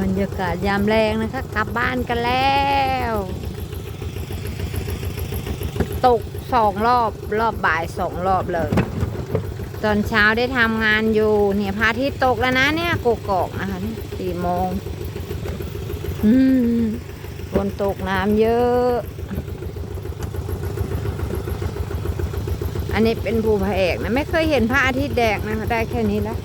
บรรยากาศยามแรงนะคะ กลับบ้านกันแล้ว ตกสองรอบรอบบ่ายสองรอบเลย ตอนเช้าได้ทำงานอยู่เนี่ยพระอาทิตย์ตกแล้วนะเนี่ยกกอกนะคะสี่โมงอืมฝนตกน้ำเยอะ อันนี้เป็นภูพระเอกนะ ไม่เคยเห็นพระอาทิตย์แดกนะคะได้แค่นี้แล้ว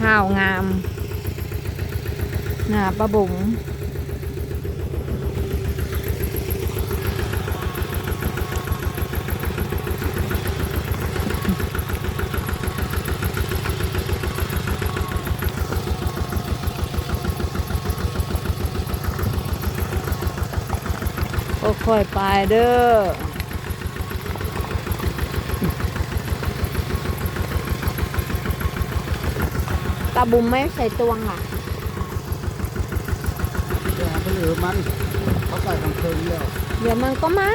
ข้าวงามนาปลาบุ๋มก็ค่อยไปเด้อาบุ๋มไม่ใส่ตวงอะแต่ไปเหลือมันเขาใส่กางเกงแล้วเดี๋ยวมันก็มา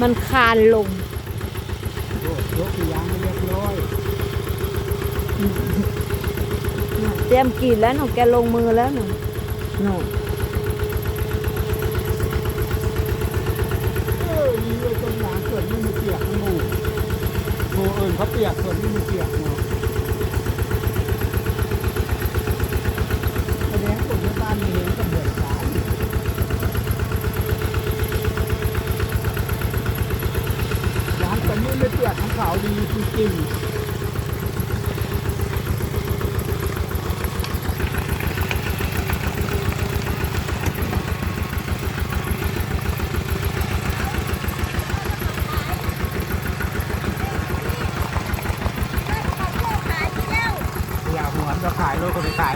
มันคานลงโอ้ยกยางให้เรียบร้อยเตรียมกรีดแล้วหนูแกลงมือแล้วหนูหนูเออมีเลยต้นยางส่วนนี้มีเปียกหมูหมูเอิญเขาเปียกส่วนนี้มีเปียกเนาะแสดงคนในบ้านมีเห็นกับเบิดสายยางส่วนนี้ไม่เปียกของเขา ดีจริงๆอยากหวนก็ขายโลกก็ไม่ขาย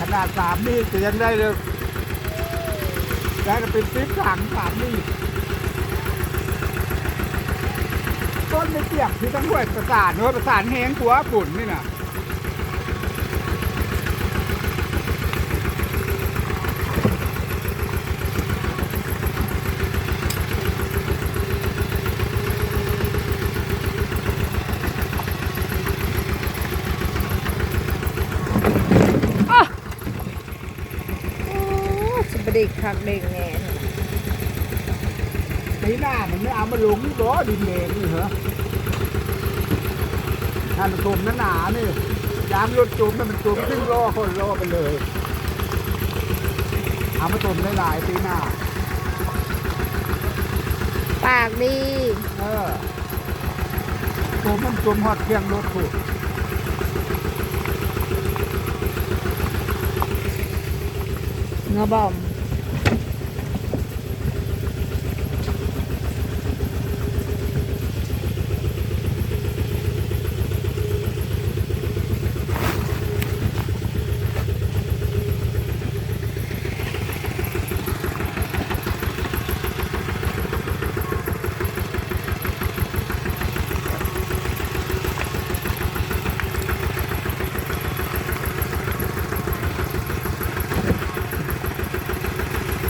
ขนาดสามนี่จะยังได้เลยได้จะเป็นปิ๊บถังสามนี่ ต้นไม่เปียกที่ต้องห้วยประสานห้วยประสานแห้งขัวฝุ่นนี่น่ะโอ้สบดีคักเด้งแน่ ปีหน้ามันไม่เอามาลงล้อดินแดงนี่เหรอถ้ามันตุ่มหนาๆนี่ยามรถจุ่มมันจุ่มขึ้นล้อคนล้อไปเลยเอามาตุ่มหลายๆปีหน้า ปากดี เออจุ่มมันจุ่มฮอดเครื่องรถถูกเงาบอม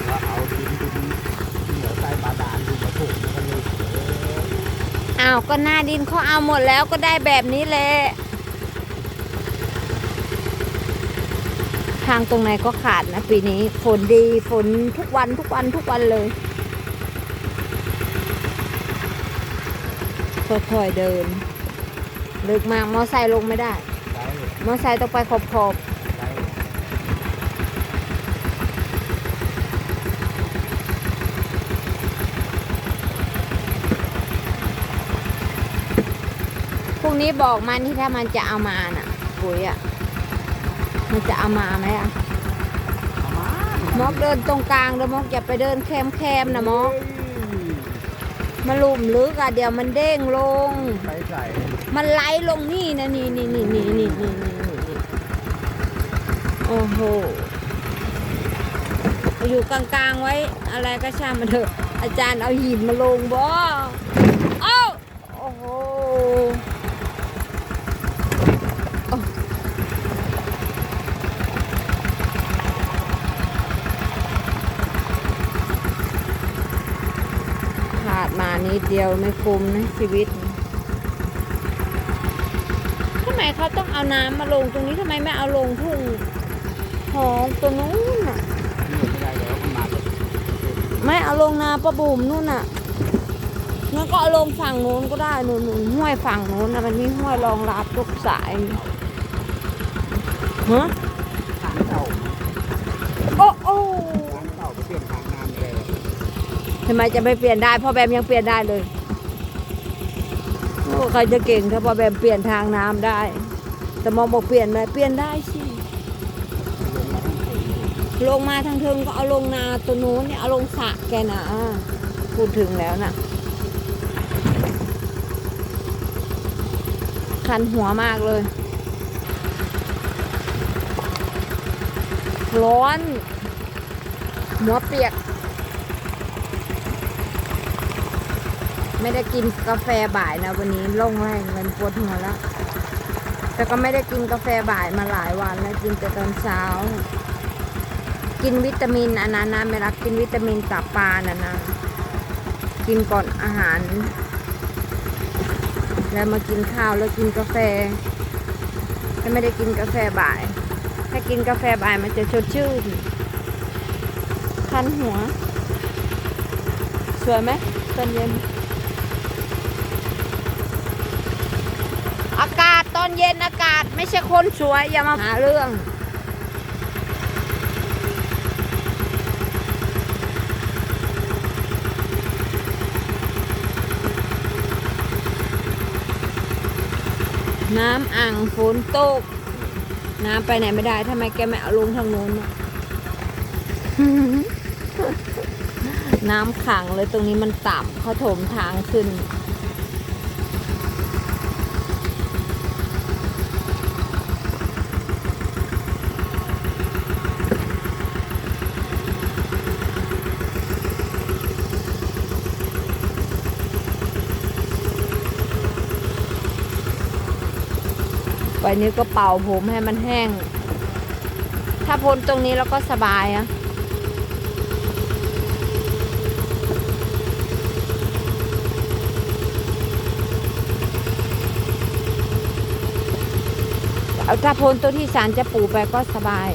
ว่าเอาดินดินเหนือใต้บาดาลดินมาถูกแล้วก็เลยเออ อ้าวก็หน้าดินเขาเอาหมดแล้วก็ได้แบบนี้แหละทางตรงไหนก็ขาดนะปีนี้ฝนดีฝนทุกวันทุกวันทุกวันเลยค่อยๆเดิน ลึกมากมอไซค์ลงไม่ได้ มอไซค์ต้องไปขอบๆพ รุ่งนี้บอกมันที่ถ้ามันจะเอามาน่ะปุ๋ยอะ มันจะเอามาไหมอะเอามามอกเดินตรงกลางเด้อมอกอย่าไปเดินแคมแคมๆนะมอกเฮ้ยมาลุ่มลึกอะเดี๋ยวมันเด้งลง ใส่ใส่มันไหลลงนี่นะนี่นี่นี่นี่นี่นี่นี่นี่นี่โอ้โหอยู่กลางๆไว้ อะไรก็ช่างมันเถอะ อาจารย์เอาหินมาลงบ่เอ้าโอ้โหโอ้ขาดมา นิดเดียวไม่คุ้มนะชีวิตทำไมเขาต้องเอาน้ำมาลงตรงนี้ทำไมไม่เอาลงทุ่งหองตัวนู้นน่ะไม่เอาลงนาประบุมนู่นน่ะงั้นก็เอาลงฝั่งโน้นก็ได้นู่นนู่นห้วยฝั่งโน้นนะมันมีห้วยรองรับทุกสายฮะ ทางเก่า โอ้โอ้ ทางเก่าไปเปลี่ยนทางน้ำเลย ทำไมจะไม่เปลี่ยนได้พ่อแบมยังเปลี่ยนได้เลยโอ้ใครจะเก่งถ้าพ่อแบมเปลี่ยนทางน้ำได้ แต่มองบอกเปลี่ยนไหมเปลี่ยนได้สิลงมาทั้งคืนลงมาทางเทิงก็เอาลงนาตัวนู้นเนี่ยเอาลงสระแกนะอ่าพูดถึงแล้วน่ะ คันหัวมากเลย ร้อน หัวเปียก ไม่ได้กินกาแฟบ่ายนะวันนี้ลงแรงเงินปวดหัวแล้ว แต่ก็ไม่ได้กินกาแฟบ่ายมาหลายวันแล้วกินแต่ตอนเช้า กินวิตามินอันนั้นนะไม่รักกินวิตามินตับปลาน่ะนะกินก่อนอาหาร แล้วมากินข้าวแล้วกินกาแฟแต่ไม่ได้กินกาแฟบ่าย ถ้ากินกาแฟบ่ายมันจะชดชื่นคันหัว สวยไหมตอนเย็น อากาศต อนเย็นอากาศไม่ใช่คนสวย อย่ามาหาเรื่อง น้ำอ่างฝนตก น้ำไปไหนไม่ได้ทำไมแกไม่เอาลงทางโน้นน,น้ำขังเลยตรงนี้มันต่ำเขาถมทางขึ้น ไปนี้ก็เป่าผมให้มันแห้ง ถ้าพ้นตรงนี้แล้วก็สบายอะเอาถ้าพ้นตัวที่สารจะปูไปก็สบาย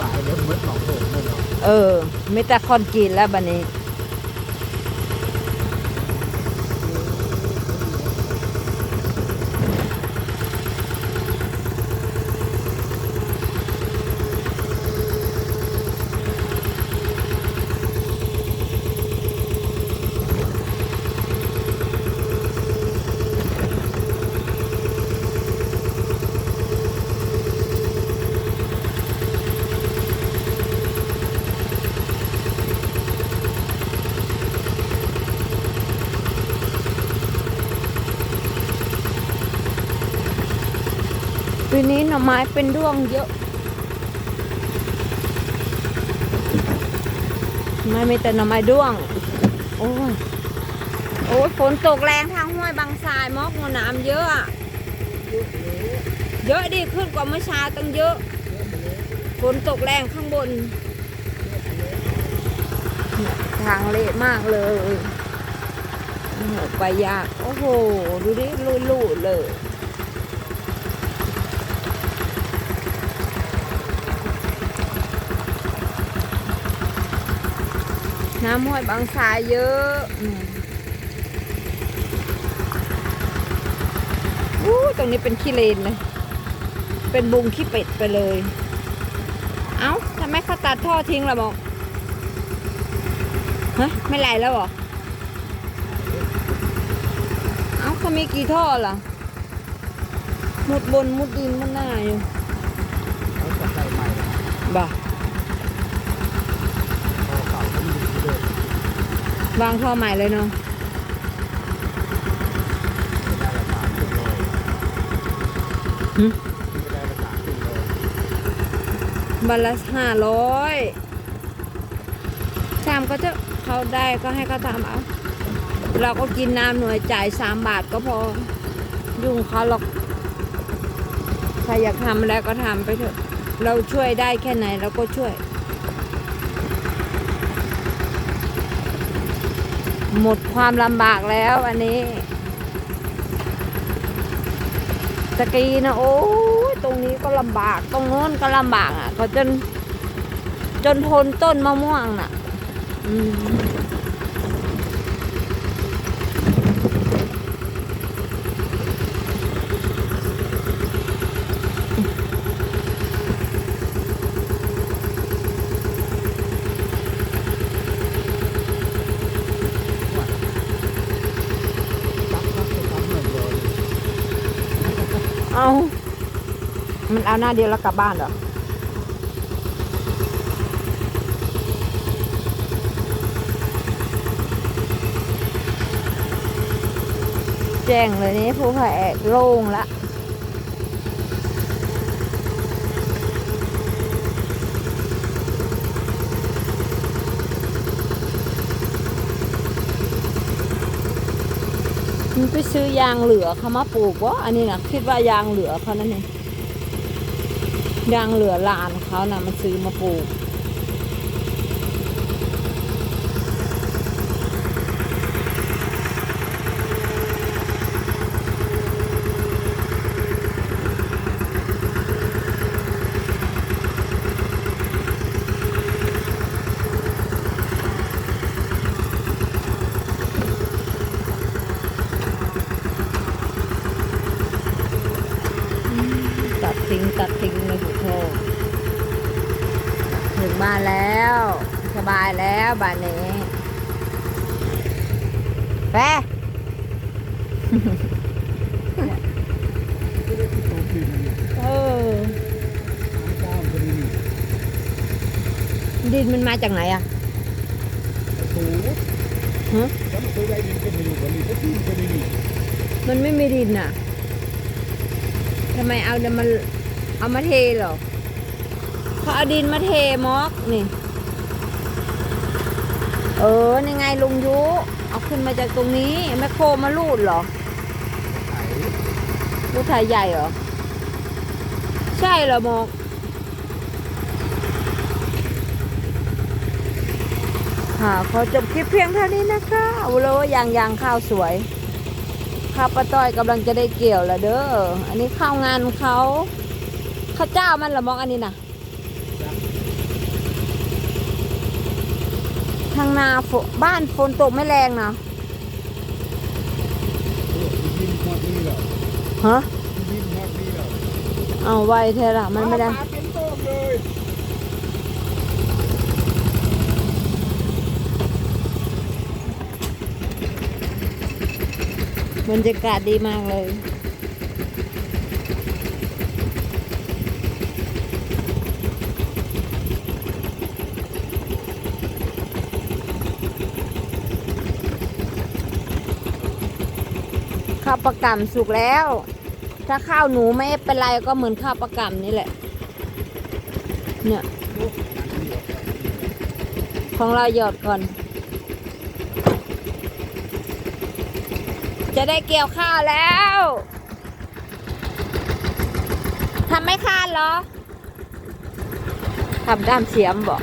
บ่ายเดี๋ยวมืดหนองโถงเลยเนาะเออไม่แต่คอนกรีตแล้วบันนี้ ปีนี้หน่อไม้เป็นร่วงเยอะ ไม่มีแต่หน่อไม้ด้วง โอ้ยโอ้ยฝนตกแรงทางห้วยบางทรายมอกน้ำเยอะอะเยอะดีขึ้นกว่าเมื่อเช้าตั้งเยอะ ฝนตกแรงข้างบน ทางเละมากเลยโอ้โหไปยาก โอ้โห ดูดิลุยๆเลย น้ำห้วยบางทรายเยอะอืมอู้ตรงนี้เป็นขี้เลนเลย เป็นบุงขี้เป็ดไปเลย เอ้าทำไมเขาตัดท่อทิ้งล่ะบอกฮะไม่ไหลแล้วหรอ เอ้าเขามีกี่ท่อล่ะ มุดบนมุดดินมันหน้าอยู่ เขาจะใส่ใหม่เลย บ่า พอเก่าก็มีเลย วางท่อใหม่เลยเนาะไม่ได้ราลยหึไม่ได้ราคาขึ้นเลยวันละห้าร้อยชามก็จะเขาได้ก็ให้เขาทำเอา เราก็กินน้ำหน่วยจ่ายสามบาทก็พอ ยุ่งเขาหรอกใครอยากทำอะไรก็ทำไปเถอะ เราช่วยได้แค่ไหนเราก็ช่วย หมดความลำบากแล้วอันนี้ สกีนะโอ้ยตรงนี้ก็ลำบาก ตรงโน้นก็ลำบากอะก็จน จนพ้นต้นมะม่วงน่ะ อืมเอามัน เอาหน้าเดียวแล้วกลับบ้านเหรอแจ้งเลยนี่ผู้แผกโล่งละมันไปซื้อยางเหลือเขามาปลูกวะอันนี้นะคิดว่ายางเหลือเขานั่นเอง ยังเหลือลานเขานะมันซื้อมาปลูก ตัดทิ้งตัดทิ้งเลยถูกโทษถึง บ้านแล้ว สบายแล้วบ้านนี้แปะโตขึ้นเออเจ้าคนนี้ดินมันมาจากไหนอะโอ้โหฮะฉันเคยได้ยินก็ไม่รู้ว่านี่ก็ที่คนนี้มันไม่มีดินอะทำไมเอาเดี๋ยวมันเอามาเทเหรอ เขาเอาดินมาเทมอกนี่ เออนี่ไงลุงยุ เอาขึ้นมาจากตรงนี้แมคโครมาลูดเหรอลูกชายใหญ่เหรอ ใช่เหรอมกค่ะขอจบคลิปเพียงเท่านี้นะคะเอาเลยว่ายางยางข้าวสวย ข้าวปลาต้อยกำลังจะได้เกี่ยวแล้วเด้อ อันนี้ข้าวงานเขาข้าวเจ้ามันเหรอมองอันนี้นะางนาฝนบ้านฝนตกไม่แรงนะดินหมดนี่แล้วฮะดินหมดนี่แล้วเอาไว้เทละมันไม่ได้ปลาเป็นต้มเลยบรรยากาศดีมากเลย ข้าวประกำสุกแล้ว ถ้าข้าวหนูไม่เป็นไรก็เหมือนข้าวประกำนี่แหละ เนี่ย ของเราหยอดก่อน จะได้เกี่ยวข้าวแล้วทำไม่คาดเหรอทำด้ามเสียมบอก